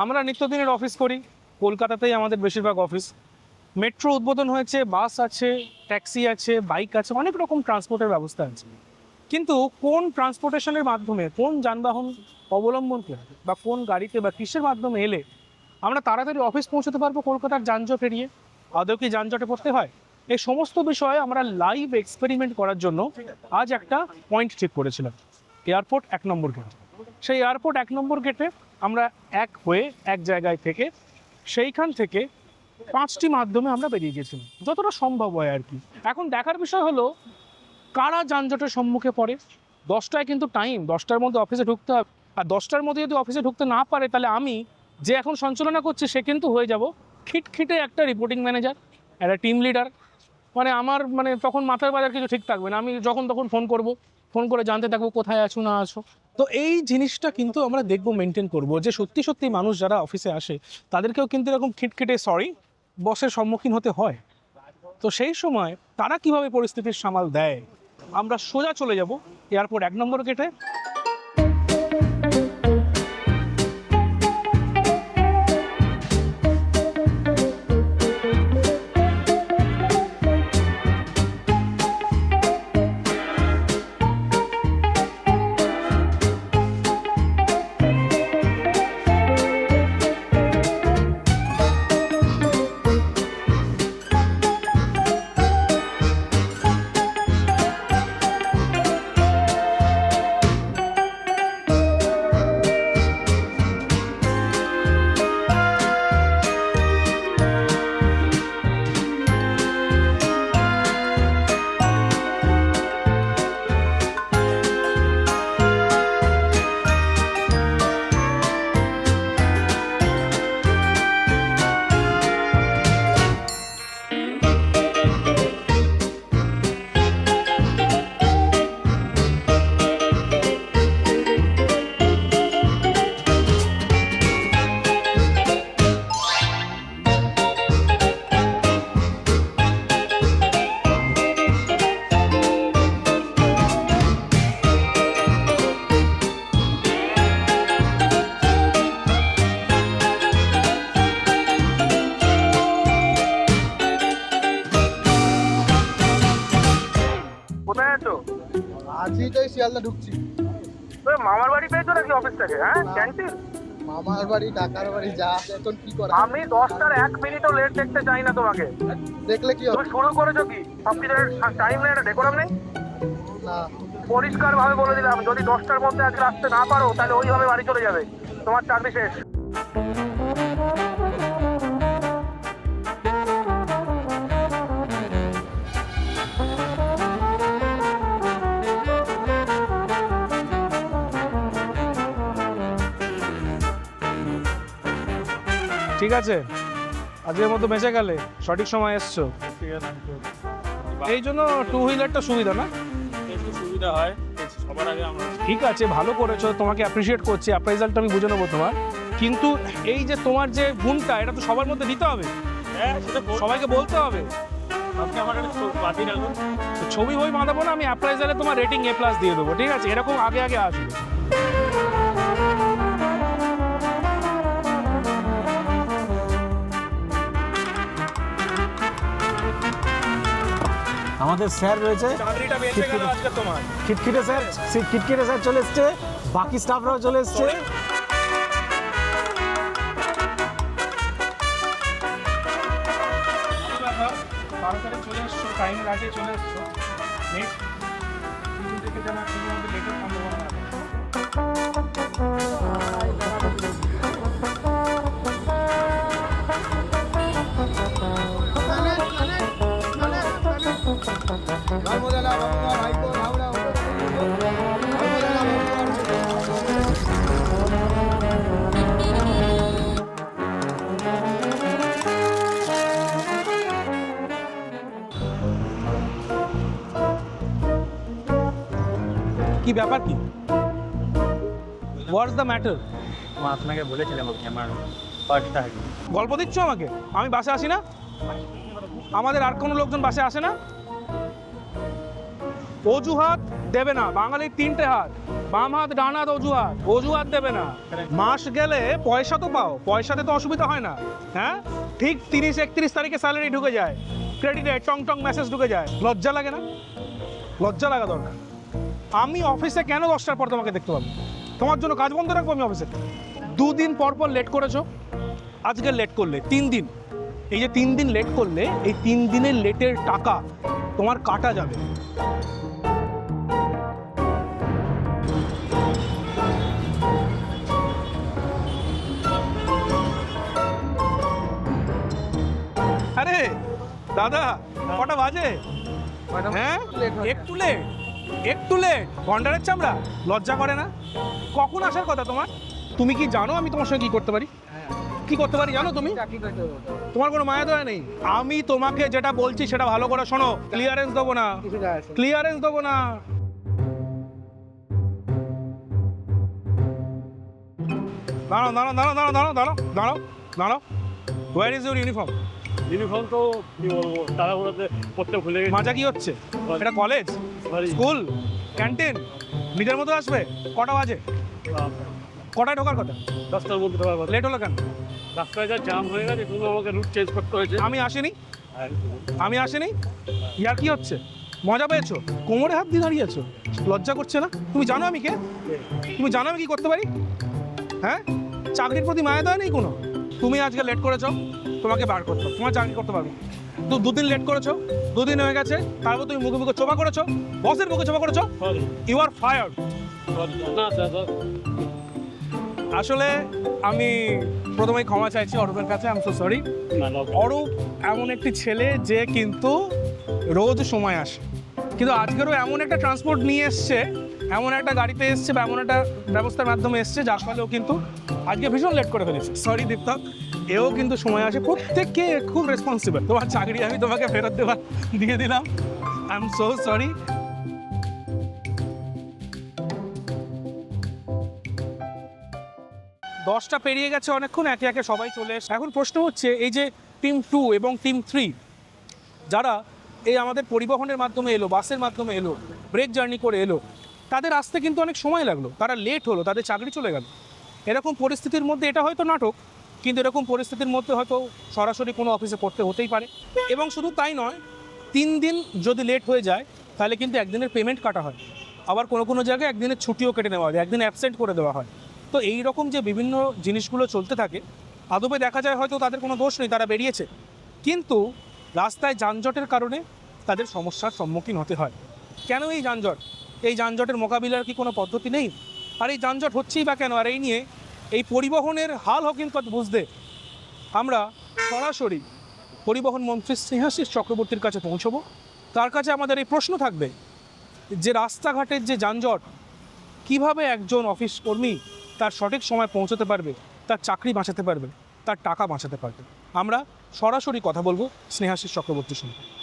আমরা নিত্যদিনের অফিস করি। কলকাতাতেই আমাদের বেশিরভাগ অফিস মেট্রো উদ্বোধন হয়েছে বাস আছে ট্যাক্সি আছে বাইক আছে, অনেক রকম ট্রান্সপোর্টের ব্যবস্থা আছে। কিন্তু কোন ট্রান্সপোর্টেশনের মাধ্যমে, কোন যানবাহন অবলম্বন করে, বা কোন গাড়িতে বা কিসের মাধ্যমে এলে আমরা তাড়াতাড়ি অফিস পৌঁছতে পারব কলকাতার যানজট এড়িয়ে? আদৌ কি যানজটে পড়তে হয়? এই সমস্ত বিষয়ে আমরা লাইভ এক্সপেরিমেন্ট করার জন্য আজ একটা পয়েন্ট ঠিক করেছিলাম। এয়ারপোর্ট এক নম্বর গেট সেই এয়ারপোর্ট এক নম্বর গেটে আমরা এক হয়ে এক জায়গায় থেকে সেইখান থেকে পাঁচটি মাধ্যমে আমরা বেরিয়ে গেছিলাম। যতটা সম্ভব হয় আর কি। এখন দেখার বিষয় হলো, কারা যানজটের সম্মুখে পড়ে? দশটায় কিন্তু টাইম দশটার মধ্যে অফিসে ঢুকতে হবে। আর দশটার মধ্যে যদি অফিসে ঢুকতে না পারে, তাহলে আমি যে এখন সঞ্চালনা করছি, সে কিন্তু হয়ে যাব খিটখিটে একটা রিপোর্টিং ম্যানেজার একটা টিম লিডার মানে আমার মানে তখন মাথার বাজার কিছু ঠিক থাকবে না। আমি যখন তখন ফোন করব ফোন করে জানতে থাকব কোথায় আছো, না আছো। তো এই জিনিসটা কিন্তু আমরা দেখব মেনটেন করব। যে সত্যি সত্যি মানুষ যারা অফিসে আসে, তাদেরকেও কিন্তু এরকম খিটখিটে সরি বসের সম্মুখীন হতে হয়। তো সেই সময় তারা কীভাবে পরিস্থিতির সামাল দেয়? আমরা সোজা চলে যাব এরপর এক নম্বর গেটে শিয়ালদা ঢুকছি। মামার বাড়ি পেয়েছ নাকি অফিস থেকে হ্যাঁ? ক্যান্টিন মামার বাড়ি কাকার বাড়ি যা এখন কি করা আমি দশটার এক মিনিটও লেট দেখতে চাই না তোমাকে। দেখলে কি তুমি হবে? শুরু করেছ কি? সব কিছুর টাইম নেই একটা ডেকোরাম নেই? না। পরিষ্কার ভাবে বলে দিলাম যদি দশটার মধ্যে আজকে আসতে না পারো তাহলে ওইভাবে বাড়ি চলে যাবে। তোমার চাকরি শেষ। ঠিক আছে? আজকের মতো বেঁচে গেলে সঠিক সময় এসছো। এই জন্য টু হুইলারটা সুবিধা না? একটু সুবিধা হয় সবার আগে আমরা ঠিক আছে ভালো করেছ তোমাকে অ্যাপ্রিসিয়েট করছি অ্যাপ্রাইজালটা আমি বুঝে নেব তোমার। কিন্তু এই যে তোমার যে গুণটা এটা তো সবার মধ্যে দিতে হবে। হ্যাঁ সেটা সবাইকে বলতে হবে। আপনি আমার একটা ছবি রাখুন তো ছবি বই বাঁধাবো না আমি অ্যাপ্রাইজালে তোমার রেটিং এ প্লাস দিয়ে দেবো ঠিক আছে? এরকম আগে আগে আসবে। আমাদের স্যার রয়েছে। খিটখিটে স্যার সেই খিটখিটে স্যার চলে এসছে। বাকি স্টাফরাও চলে এসছে। চলে এসছো চলে এসছো। নেক্সট কি ব্যাপার কি? হোয়াটস দ্য ম্যাটার আপনাকে বলেছিলাম আমি আমার হারিয়ে গল্প দিচ্ছ আমাকে? আমি বাসে আসি না? আমাদের আর কোনো লোকজন বাসে আসে না? অজুহাত দেবে না। বাঙালির তিনটে হাত। বাম হাত ডান হাত অজুহাত। অজুহাত দেবে না। মাস গেলে পয়সা তো পাও। পয়সাতে তো অসুবিধা হয় না। হ্যাঁ? ঠিক তিরিশ একত্রিশ তারিখে স্যালারি ঢুকে যায়। ক্রেডিটে টং টং মেসেজ ঢুকে যায়। লজ্জা লাগে না? লজ্জা লাগা দরকার। আমি অফিসে কেন দশটার পর তোমাকে দেখতে পাবো? তোমার জন্য কাজ বন্ধ রাখব আমি অফিসে। দুদিন পর পর লেট করেছ। আজকে লেট করলে তিন দিন। এই যে তিন দিন লেট করলে এই তিন দিনের লেটের টাকা তোমার কাটা যাবে। আরে দাদা কটা বাজে? হ্যাঁ? একটু লেট একটু লেট গন্ডারের চামড়া? লজ্জা করে না? কখন আসার কথা তোমার? তুমি কি জানো আমি তোমার সঙ্গে কি করতে পারি? কি করতে পারি জানো তুমি? তোমার কোনো মায়া দয়া নেই? আমি তোমাকে যেটা বলছি সেটা ভালো করে শোনো। ক্লিয়ারেন্স দেবো না। ক্লিয়ারেন্স দেবো না। দাঁড়াও দাঁড়াও দাঁড়াও দাঁড়াও দাঁড়াও দাঁড়াও দাঁড়াও। Where is your uniform uniform তো কি বলব তাড়াহুড়োতে পড়তে ভুলে গেছি। মাজা কি হচ্ছে? এটা কলেজ স্কুল ক্যান্টিন নিজের মতো আসবে? কটা বাজে? কটায় ঢোকার কথা? দশটার মধ্যে তোমার কথা। লেট হলো কেন? রাস্তায় যা জাম হয়ে গেছে তুমি আমাকে রুট চেঞ্জ করতে হয়েছে। আমি আসিনি। আমি আসিনি? ইয়ার কি হচ্ছে? মজা পেয়েছ? কোমরে হাত দিয়ে দাঁড়িয়ে আছো লজ্জা করছে না? তুমি জানো আমি কে? তুমি জানো আমি কি করতে পারি? হ্যাঁ? চাকরির প্রতি মায়া দেওয়া নেই কোনো? তুমি আজকে লেট করেছ? তোমাকে বার করতে। তোমার চাকরি করতে পারবে। তো দুদিন লেট করেছ, দুদিন হয়ে গেছে, তারপর তুমি মুখে মুখে চোপা করেছ বসের মুখে চোপা করেছ ইউ আর ফায়ার আসলে আমি প্রথমে ক্ষমা চাইছি অরূপের কাছে আম সো সরি অরূপ এমন একটি ছেলে যে কিন্তু রোজ সময় আসে। কিন্তু আজকেরও এমন একটা ট্রান্সপোর্ট নিয়ে এসছে এমন একটা গাড়িতে এসছে বা এমন একটা ব্যবস্থার মাধ্যমে এসছে, যার ফলেও কিন্তু আজকে ভীষণ লেট করে ফেলেছে। সরি দীপ্তক, এও কিন্তু সময় আসে। প্রত্যেককে খুব রেসপন্সিবল তোমার চাকরি আমি তোমাকে ফেরত দেওয়া দিয়ে দিলাম। আই এম সো সরি দশটা পেরিয়ে গেছে অনেকক্ষণ, একে একে সবাই চলে এসে এখন প্রশ্ন হচ্ছে, এই যে টিম টু এবং টিম থ্রি যারা এই আমাদের পরিবহনের মাধ্যমে এলো, বাসের মাধ্যমে এলো ব্রেক জার্নি করে এলো তাদের আসতে কিন্তু অনেক সময় লাগল। তারা লেট হলো, তাদের চাকরি চলে গেল। এরকম পরিস্থিতির মধ্যে এটা হয়তো নাটক, কিন্তু এরকম পরিস্থিতির মধ্যে হয়তো সরাসরি কোনো অফিসে পড়তে হতেই পারে। এবং শুধু তাই নয়, তিন দিন যদি লেট হয়ে যায়, তাহলে কিন্তু একদিনের পেমেন্ট কাটা হয়। আবার কোনো কোনো জায়গায় একদিনের ছুটিও কেটে নেওয়া হয়, একদিন অ্যাবসেন্ট করে দেওয়া হয়। তো এই রকম যে বিভিন্ন জিনিসগুলো চলতে থাকে, আদবে দেখা যায় হয়তো তাদের কোনো দোষ নেই, তারা বেরিয়েছে। কিন্তু রাস্তায় যানজটের কারণে তাদের সমস্যার সম্মুখীন হতে হয়। কেন এই যানজট? এই যানজটের মোকাবিলার কি কোনো পদ্ধতি নেই? আর এই যানজট হচ্ছেই বা কেন? আর এই নিয়ে এই পরিবহনের হাল হকিমত বুঝতে? আমরা সরাসরি পরিবহন মন্ত্রী স্নেহাশিস চক্রবর্তীর কাছে পৌঁছবো। তার কাছে আমাদের এই প্রশ্ন থাকবে, যে রাস্তাঘাটের যে যানজট, কীভাবে একজন অফিস কর্মী তার সঠিক সময় পৌঁছতে পারবে, তার চাকরি বাঁচাতে পারবে, তার টাকা বাঁচাতে পারবে? আমরা সরাসরি কথা বলব স্নেহাশিস চক্রবর্তীর সঙ্গে।